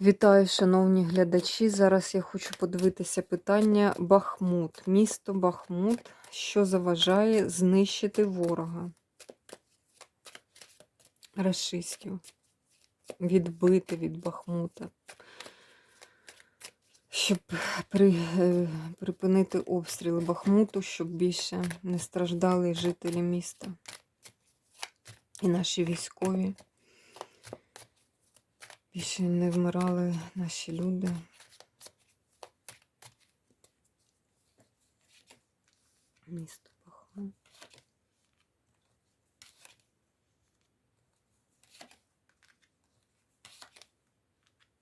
Вітаю, шановні глядачі. Зараз я хочу подивитися питання Бахмут. Місто Бахмут, що заважає знищити ворога рашистів, відбити від Бахмута, щоб при, е, припинити обстріли Бахмуту, щоб більше не страждали жителі міста і наші військові. Більше не вмирали наші люди. Місто Бахмут.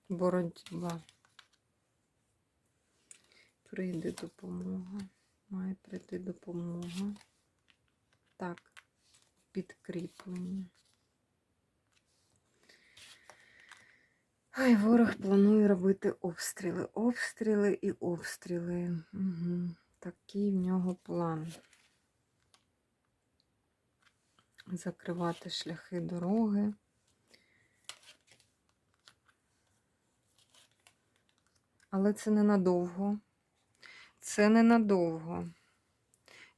Боротьба. Прийде допомога. Має прийти допомога. Так, підкріплення. Ай, ворог планує робити обстріли, обстріли і обстріли. Угу. Такий в нього план. Закривати шляхи дороги. Але це ненадовго. Це ненадовго.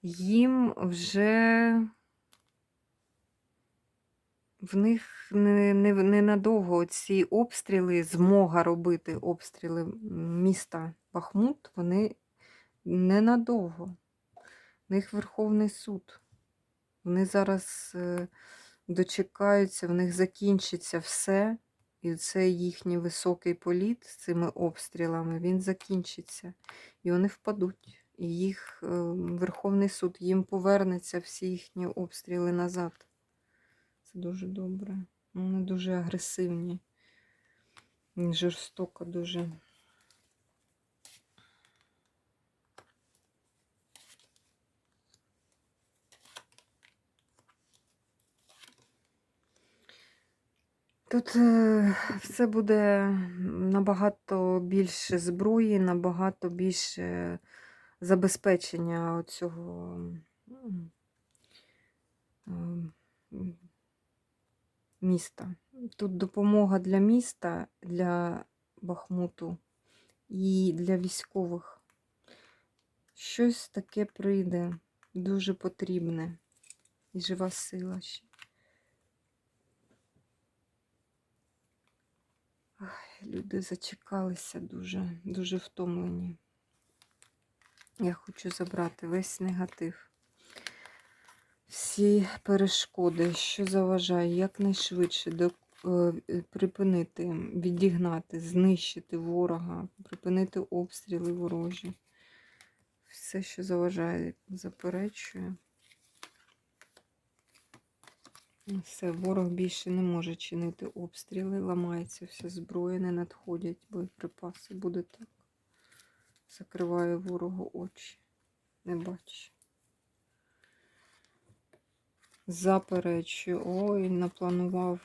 Їм вже в них не, не, ненадовго ці обстріли, змога робити обстріли міста Бахмут, вони ненадовго. В них Верховний суд. Вони зараз е, дочекаються, в них закінчиться все. І це їхній високий політ з цими обстрілами, він закінчиться. І вони впадуть. І їх е, Верховний суд їм повернеться всі їхні обстріли назад. Це дуже добре. Вони дуже агресивні. Жорстоко дуже. Тут е, все буде набагато більше зброї, набагато більше забезпечення цього міста. Тут допомога для міста, для Бахмуту і для військових. Щось таке прийде, дуже потрібне і жива сила ще. Люди зачекалися дуже, дуже втомлені. Я хочу забрати весь негатив всі перешкоди, що заважає якнайшвидше до, е, припинити, відігнати, знищити ворога, припинити обстріли ворожі. Все, що заважає, заперечує. Все, ворог більше не може чинити обстріли, ламається вся зброя, не надходять боєприпаси. Буде так. Закриває ворогу очі. Не бачить. Заперечую. Ой, напланував,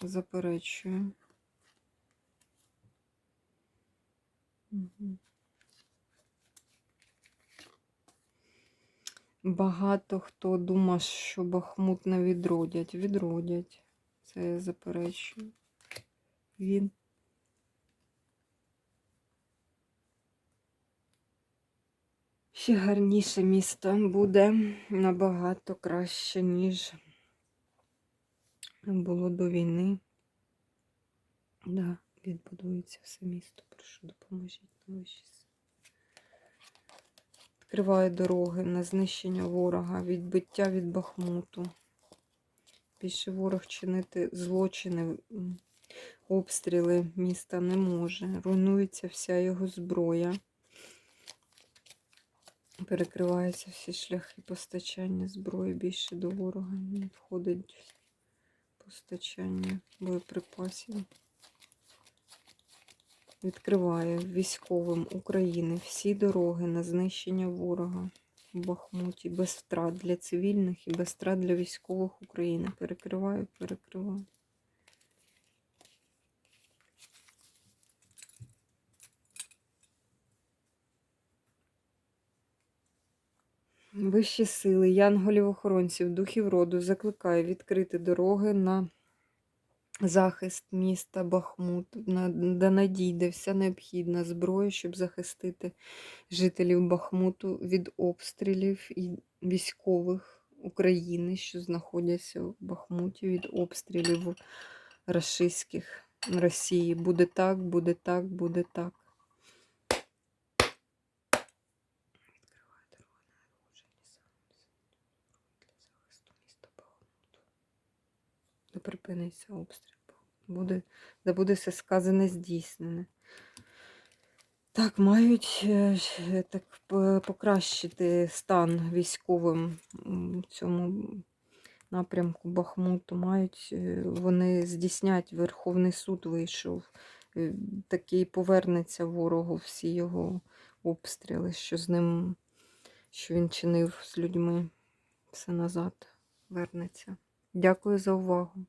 заперечую. Багато хто думав, що Бахмут не відродять. Відродять. Це я заперечую. Він Ще гарніше місто буде набагато краще, ніж було до війни. Да, відбудується все місто. Прошу, допоможіть на вищі Відкриваю дороги на знищення ворога, відбиття від Бахмуту. Більше ворог чинити злочини, обстріли міста не може. Руйнується вся його зброя. Перекриваються всі шляхи постачання зброї більше до ворога. Не входить постачання боєприпасів. Відкриває військовим України всі дороги на знищення ворога в Бахмуті без втрат для цивільних і без втрат для військових України. Перекриваю, перекриваю. Вищі сили, янголів-охоронців, духів роду закликаю відкрити дороги на захист міста Бахмут, да надійде вся необхідна зброя, щоб захистити жителів Бахмуту від обстрілів і військових України, що знаходяться в Бахмуті, від обстрілів рашистських Росії. Буде так, буде так, буде так. Відкривай дорогу на народження саме для захисту міста Бахмуту. Не припиниться обстріл. Буде, да буде все сказане, здійснене. Так, мають е, так покращити стан військовим в цьому напрямку Бахмуту. Мають е, вони здійснять, Верховний суд вийшов. е, Такий повернеться ворогу всі його обстріли, що з ним, що він чинив з людьми, все назад вернеться. Дякую за увагу.